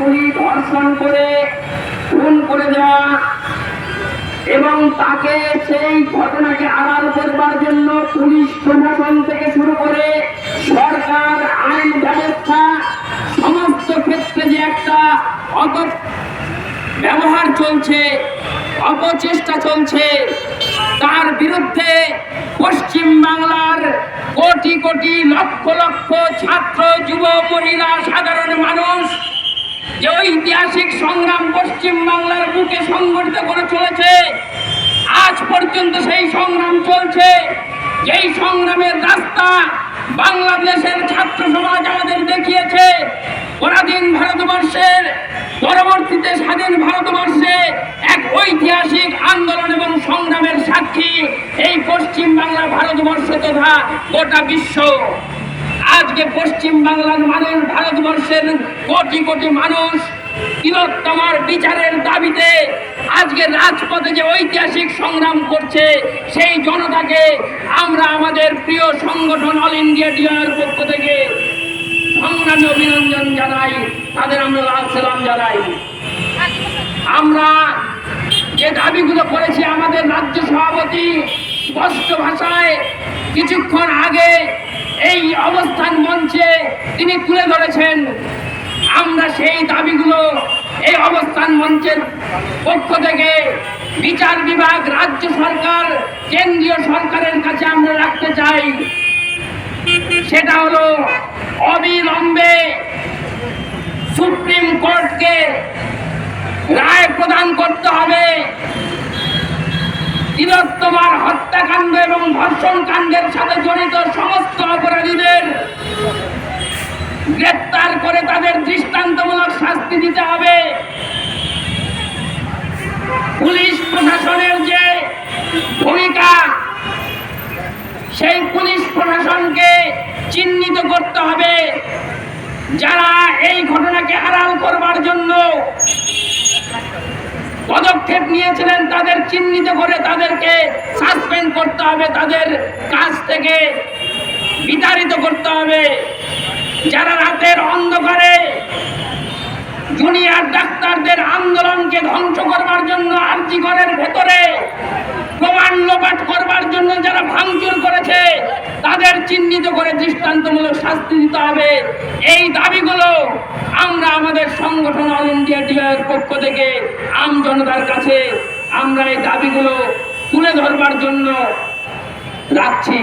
গুলি ধর্ষণ করে, খুন করে দেওয়া এবং তাকে সেই ঘটনাকে আড়াল করবার জন্য পুলিশ প্রশাসন থেকে শুরু করে সরকার, আইন ব্যবস্থা, সমস্ত ক্ষেত্রে যে একটা অত ব্যবহার চলছে, অপচেষ্টা চলছে, তার বিরুদ্ধে পশ্চিম বাংলার কোটি কোটি লক্ষ লক্ষ ছাত্র, যুব, মহিলা, সাধারণ মানুষ যে ঐতিহাসিক সংগ্রাম পশ্চিম বাংলার বুকে সংগঠিত করে চলেছে, আজ পর্যন্ত সেই সংগ্রাম চলছে। যেই সংগ্রামের রাস্তা বাংলাদেশের ছাত্র সমাজ আমাদের দেখিয়েছে, পরাধীন ভারতবর্ষের, পরবর্তীতে স্বাধীন ভারতবর্ষে এক ঐতিহাসিক আন্দোলন এবং সংগ্রামের সাক্ষী এই পশ্চিম বাংলা ভারতবর্ষ তথা গোটা বিশ্ব। আজকে পশ্চিম বাংলার মানুষ ভারতবর্ষের কোটি কোটি মানুষ তিলোত্তমার বিচারের দাবিতে আজকে রাজপথে যে ঐতিহাসিক সংগ্রাম করছে, সেই জনতাকে আমরা আমাদের প্রিয় সংগঠন অল ইন্ডিয়া ডিআর পক্ষ থেকে সংগ্রামী অভিনন্দন জানাই, তাদের আমরা লাল সালাম জানাই। আমরা যে দাবিগুলো করেছি আমাদের রাজ্য সভাপতি স্পষ্ট ভাষায় কিছুক্ষণ আগে এই অবস্থান মঞ্চে তিনি তুলে ধরেছেন। আমরা সেই দাবিগুলো এই অবস্থান মঞ্চের পক্ষ থেকে বিচার বিভাগ, রাজ্য সরকার, কেন্দ্রীয় সরকারের কাছে আমরা রাখতে চাই। সেটা হলো অবিলম্বে সুপ্রিম কোর্টকে রায় প্রদান করতে হবে। তিলোত্তমার হত্যাকাণ্ড এবং ধর্ষণ কাণ্ডের সাথে জড়িত সমস্ত অপরাধীদের গ্রেপ্তার করে তাদের দৃষ্টান্তমূলক শাস্তি দিতে হবে। পুলিশ প্রশাসনের যে ভূমিকা, সেই পুলিশ প্রশাসনকে চিহ্নিত করতে হবে। যারা এই ঘটনাকে আড়াল করবার জন্য পদক্ষেপ নিয়েছিলেন, তাদের চিহ্নিত করে তাদেরকে সাসপেন্ড করতে হবে, তাদের কাজ থেকে বিতাড়িত করতে হবে। যারা রাতের অন্ধকারে জুনিয়র ডাক্তারদের আন্দোলনকে ধ্বংস করবার জন্য আর্জিকরের ভেতরে প্রমাণ লোপাট করবার জন্য যারা ভাঙচুর করেছে, তাদের চিহ্নিত করে দৃষ্টান্তমূলক শাস্তি দিতে হবে। এই দাবিগুলো আমরা আমাদের সংগঠন অল ইন্ডিয়া ডিআর পক্ষ থেকে আম জনতার কাছে আমরা এই দাবিগুলো তুলে ধরবার জন্য রাখছি।